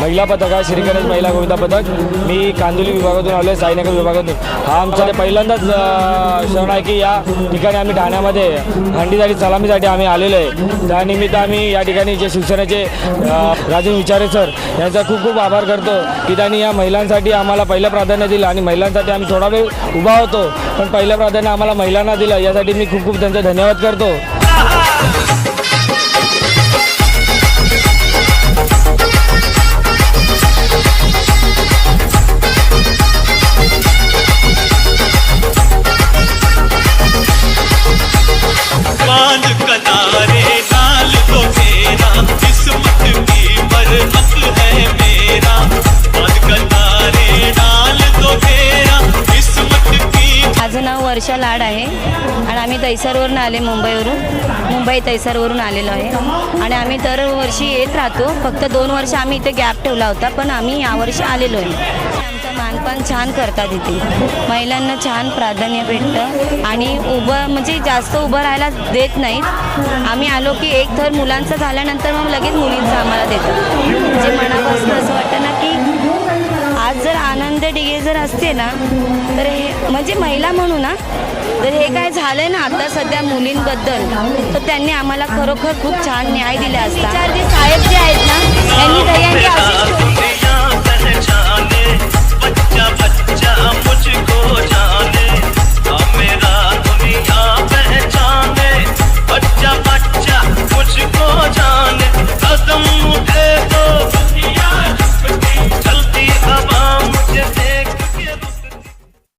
महिला पदक आहे श्री गणेश महिला गोविंदा पदक मी कांदिवली विभागातून आलो आहे साईनगर विभागातून. हा आमचा ते पहिल्यांदाच क्षण आहे की या ठिकाणी आम्ही ठाण्यामध्ये हंडीसाठी सलामीसाठी आम्ही आलेलो आहे. त्यानिमित्त आम्ही या ठिकाणी जे शिवसेनेचे राजू विचारे सर यांचा खूप खूप आभार करतो की त्यांनी या महिलांसाठी आम्हाला पहिलं प्राधान्य दिलं आणि महिलांसाठी आम्ही थोडा वेळ उभा होतो पण पहिलं प्राधान्य आम्हाला महिलांना दिलं. यासाठी मी खूप खूप त्यांचा धन्यवाद करतो. कनारे लाल किस्मत की है मेरा। कनारे लाल किस्मत की माझं नाव वर्षा लाड आहे आणि आम्ही दैसरवरून आले मुंबईवरून. मुंबई दैसरवरून आलेलो आहे. आणि आम्ही दरवर्षी येत राहतो. फक्त दोन वर्ष आम्ही इथे गॅप ठेवला होता पण आम्ही यावर्षी आलेलो आहे. दुकान छान करतात इथे. महिलांना छान प्राधान्य भेटतं. आणि उभं म्हणजे जास्त उभं राहायला देत नाहीत. आम्ही आलो की एक थर मुलांचं झाल्यानंतर मग लगेच मुलींचं आम्हाला देतात. म्हणजे मनापासून असं वाटतं ना की आज जर आनंद डिगे जर असते ना तर हे म्हणजे महिला म्हणू ना जर हे काय झालंय ना आता सध्या मुलींबद्दल तर त्यांनी आम्हाला खरोखर खूप छान न्याय दिला असता. चार जे साहेब जे आहेत ना त्यांनी